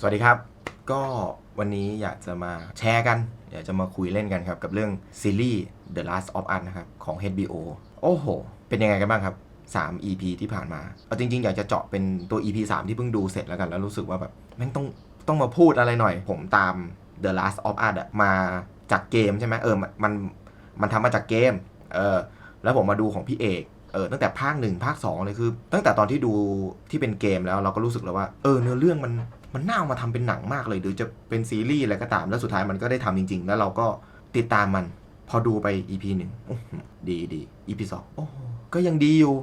สวัสดีครับ ก็วันนี้อยากจะมาแชร์กัน อยากจะมาคุยเล่นกันครับกับเรื่องซีรีส์ The Last of Us นะครับของ HBO โอ้โห เป็นยังไงกันบ้างครับ 3 EP ที่ผ่านมา เอาจริงๆ อยากจะเจาะเป็นตัว EP 3 ที่เพิ่งดูเสร็จแล้วกัน แล้วรู้สึกว่าแบบแม่งต้องต้องมาพูดอะไรหน่อย ผมตาม The Last of Us อะมาจากเกมใช่ไหมเออมันมันมันทำมาจากเกมเออแล้วผมมาดูของพี่เอกเออตั้งแต่ภาคหนึ่งภาคสองเลยคือ ตั้งแต่ตอนที่ดูที่เป็นเกมแล้วเราก็รู้สึกแล้วว่าเออเนื้อเรื่องมัน มันน่าเอามาทำเป็นหนังมากเลยหรือจะเป็นซีรีส์อะไรก็ตาม แล้วสุดท้ายมันก็ได้ทำจริง ๆ แล้วเราก็ติดตามมัน พอดูไป EP หนึ่งอื้อหือดีดี EP สองก็ยังดีอยู่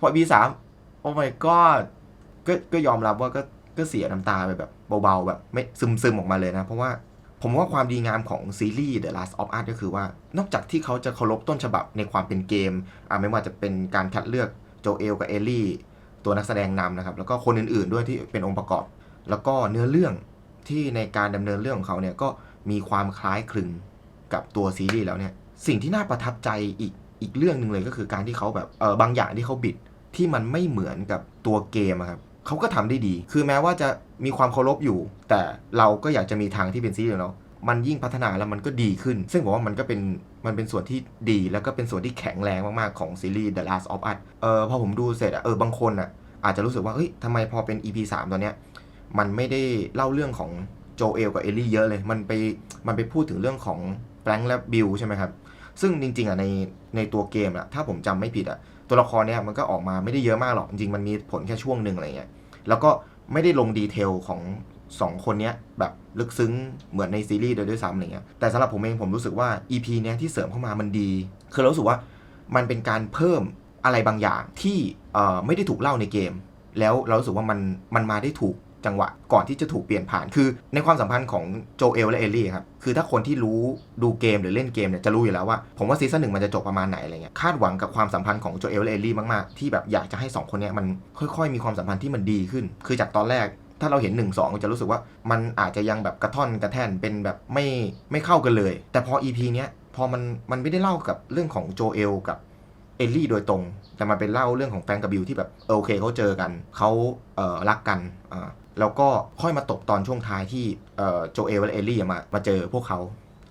พอ EP สามโอ้ my god ก็ก็ยอมรับว่าก็ก็เสียน้ำตาไปแบบเบาๆ แบบไม่ซึมซึมออกมาเลยนะ เพราะว่าผมว่าความดีงามของซีรีส์ The Last of Us ก็คือว่า นอกจากที่เขาจะเคารพต้นฉบับในความเป็นเกมอ่าไม่ว่าจะเป็นการคัดเลือกโจเอลกับเอลลี่ ตัวนักแสดงนำนะครับ แล้วก็คนอื่นๆด้วยที่เป็นองค์ประกอบ แล้วก็เนื้อเรื่องที่ในการดำเนินเรื่องของเขาเนี่ยก็มีความคล้ายคลึงกับตัวซีรีส์แล้วเนี่ยสิ่งที่น่าประทับใจอีกอีกเรื่องหนึ่งเลยก็คือการที่เขาแบบเออบางอย่างที่เขาบิดที่มันไม่เหมือนกับตัวเกมครับเขาก็ทำได้ดี คือแม้ว่าจะมีความเคารพอยู่ แต่เราก็อยากจะมีทางที่เป็นซีรีส์เนาะมันยิ่งพัฒนาแล้วมันก็ดีขึ้น ซึ่งผมว่ามันก็เป็นมันเป็นส่วนที่ดีแล้วก็เป็นส่วนที่แข็งแรงมากๆของซีรีส์ The Last of Us เออพอผมดูเสร็จอะเออบางคนอะอาจจะรู้สึกว่าเฮ้ยทำไมพอเป็น EP 3ตัวเนี้ย มันไม่ได้เล่าเรื่องของโจเอลกับเอลลี่เยอะเลย มันไปมันไปพูดถึงเรื่องของแฟรงค์และบิลใช่ไหมครับ ซึ่งจริง ๆอะในในตัวเกมอะถ้าผมจำไม่ผิดอะตัวละครเนี้ยมันก็ออกมาไม่ได้เยอะมากหรอกจริงๆมันมีผลแค่ช่วงหนึ่งอะไรเงี้ยแล้วก็ไม่ได้ลงดีเทลของสองคนเนี้ยแบบลึกซึ้งเหมือนในซีรีส์โดยด้วยซ้ำอะไรเงี้ยแต่สำหรับผมเองผมรู้สึกว่า EP เนี้ยที่เสริมเข้ามามันดี คือเรารู้สึกว่ามันเป็นการเพิ่มอะไรบางอย่างที่เอ่อไม่ได้ถูกเล่าในเกม แล้วเรารู้สึกว่ามันมันมาได้ถูก จังหวะก่อนที่จะถูกเปลี่ยนผ่านคือ ในความสัมพันธ์ของโจเอลและเอลลี่ครับคือถ้าคนที่รู้ดูเกมหรือเล่นเกมเนี่ยจะรู้อยู่แล้วว่า ผมว่าซีซั่นหนึ่งมันจะจบประมาณไหนอะไรเงี้ยคาดหวังกับความสัมพันธ์ของโจเอลและเอลลี่มากๆที่แบบอยากจะให้สองคนเนี้ยมันค่อยๆ มีความสัมพันธ์ที่มันดีขึ้น คือจากตอนแรกถ้าเราเห็น1นสองจะรู้สึกว่ามันอาจจะยังแบบกระท่อนกระแท่นเป็นแบบไม่ไม่เข้ากันเลย แต่พอ EP เนี้ยพอมันมันไม่ได้เล่ากับเรื่องของโจเอลกับ เอลลี่โดยตรง แต่มันเป็นเล่าเรื่องของแฟงกับบิลที่แบบเออโอเคเขาเจอกันเขาเออรักกันอ่าแล้วก็ค่อยมาตบตอนช่วงท้ายที่เออโจเอลและเอลลี่มามาเจอพวกเขา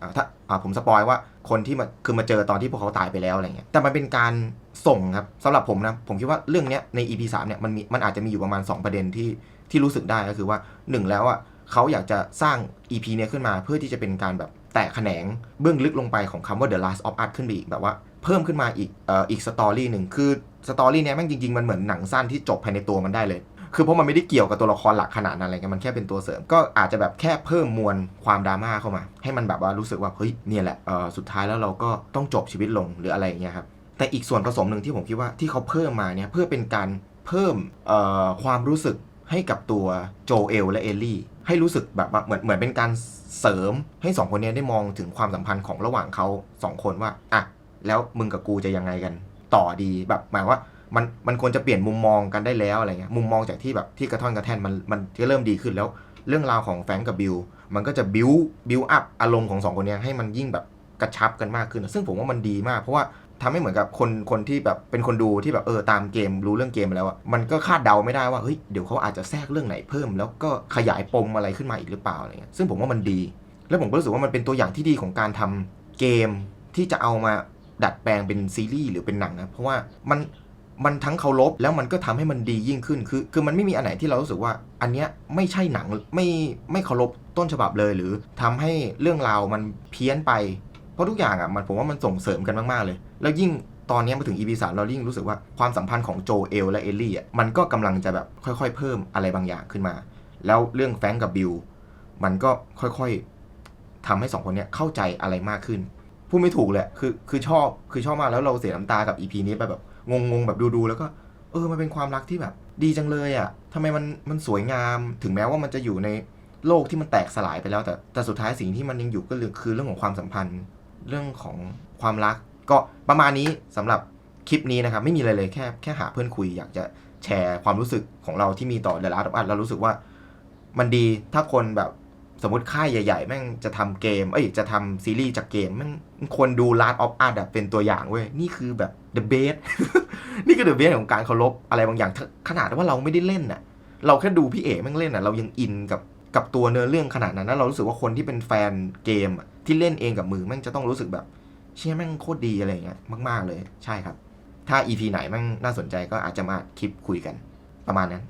อ่าถ้าอ่าผมสปอยว่าคนที่มาคือมาเจอตอนที่พวกเขาตายไปแล้วอะไรเงี้ยแต่มันเป็นการส่งครับสำหรับผมนะผมคิดว่าเรื่องเนี้ยใน EP 3เนี่ยมันมีมันอาจจะมีอยู่ประมาณ 2 ประเด็นที่ที่รู้สึกได้ก็คือว่าหนึ่งแล้วอะเขาอยากจะสร้าง EP เนี้ยขึ้นมาเพื่อที่จะเป็นการแบบแตกแขนงเบื้องลึกลงไปของคำว่า The Last of Us ขึ้นไปอีกแบบว่า เพิ่มขึ้นมาอีกเอ่ออีกสตอรี่หนึ่งคือสตอรี่เนี้ยแม่งจริงๆ มันเหมือนหนังสั้นที่จบภายในตัวมันได้เลย คือเพราะมันไม่ได้เกี่ยวกับตัวละครหลักขนาดนั้นอะไรเงี้ยมันแค่เป็นตัวเสริม ก็อาจจะแบบแค่เพิ่มมวลความดราม่าเข้ามา ให้มันแบบว่ารู้สึกว่าเฮ้ยเนี่ยแหละเอ่อสุดท้ายแล้วเราก็ต้องจบชีวิตลงหรืออะไรอย่างเงี้ยครับแต่อีกส่วนผสมหนึ่งที่ผมคิดว่าที่เขาเพิ่มมาเนี่ยเพื่อเป็นการเพิ่มเอ่อความรู้สึกให้กับตัวโจเอลและเอลลี่ให้รู้สึกแบบว่าเหมือนเหมือนเป็นการเสริมให้สองคนเนี้ยได้มองถึงความสัมพันธ์ของระหว่างเขาสองคนว่าอะ แล้วมึงกับกูจะยังไงกันต่อดีแบบหมายว่ามันมันควรจะเปลี่ยนมุมมองกันได้แล้วอะไรเงี้ยมุมมองจากที่แบบที่กระท่อนกระแท่นมันมันก็เริ่มดีขึ้นแล้ว เรื่องราวของแฟงกับบิลมันก็จะบิวบิวอัพอารมณ์ของสองคนนี้ให้มันยิ่งแบบกระชับกันมากขึ้น ซึ่งผมว่ามันดีมาก เพราะว่าทำให้เหมือนกับคนคนที่แบบเป็นคนดูที่แบบเออตามเกมรู้เรื่องเกมแล้วอะมันก็คาดเดาไม่ได้ว่าเฮ้ยเดี๋ยวเขาอาจจะแทรกเรื่องไหนเพิ่ม แล้วก็ขยายปมอะไรขึ้นมาอีกหรือเปล่าอะไรเงี้ยซึ่งผมว่ามันดี แล้วผมก็รู้สึกว่ามันเป็นตัวอย่างที่ดีของการทำเกมที่จะเอามา ดัดแปลงเป็นซีรีส์หรือเป็นหนังนะ เพราะว่ามันมันทั้งเคารพแล้วมันก็ทำให้มันดียิ่งขึ้น คือคือมันไม่มีอันไหนที่เรารู้สึกว่า อันเนี้ยไม่ใช่หนังไม่ไม่เคารพต้นฉบับเลย หรือทำให้เรื่องราวมันเพี้ยนไป เพราะทุกอย่างอะมันผมว่ามันส่งเสริมกันมากๆเลย แล้วยิ่งตอนนี้มาถึง EP 3เรายิ่งรู้สึกว่าความสัมพันธ์ของโจเอลและเอลลี่อะมันก็กำลังจะแบบค่อย ๆ เพิ่มอะไรบางอย่างขึ้นมา แล้วเรื่องแฟงกับบิลมันก็ค่อยๆทำให้สองคนเนี้ยเข้าใจอะไรมากขึ้น พูดไม่ถูกเลยคือคือชอบคือชอบมากแล้วเราเสียน้ำตากับ EP นี้ไปแบบงงๆแบบดูๆแล้วก็ เออมันเป็นความรักที่แบบ ดีจังเลยอะ่ะทำไมมันมันสวยงามถึงแม้ว่ามันจะอยู่ในโลกที่มันแตกสลายไปแล้วแต่แต่สุดท้ายสิ่งที่มันยังอยู่ก็คือเรื่องของความสัมพันธ์ เรื่องของความรัก ก็ประมาณนี้สำหรับคลิปนี้นะครับ ไม่มีอะไรเลยแค่แค่หาเพื่อนคุย อยากจะแชร์ความรู้สึกของเราที่มีต่อเดล a ร์ดอัเรารู้สึกว่า มันดีถ้าคนแบบ สมมติค่ายใหญ่ๆ แม่งจะทำเกม เอ้ย จะทำซีรีส์จากเกมแม่งควรดู Last of Us อะเป็นตัวอย่างเว้ย นี่คือแบบ the best นี่คือ the best ของการเคารพอะไรบางอย่าง ขนาดว่าเราไม่ได้เล่นน่ะ เราแค่ดูพี่เอกแม่งเล่นน่ะ เรายังอินกับกับตัวเนื้อเรื่องขนาดนั้นแล้วเรารู้สึกว่าคนที่เป็นแฟนเกมที่เล่นเองกับมือแม่งจะต้องรู้สึกแบบ เชี่ยแม่งโคตรดีอะไรเงี้ยมาก ๆเลย ใช่ครับ ถ้า EP ไหนแม่งน่าสนใจก็อาจจะมาคลิปคุยกัน ประมาณนั้น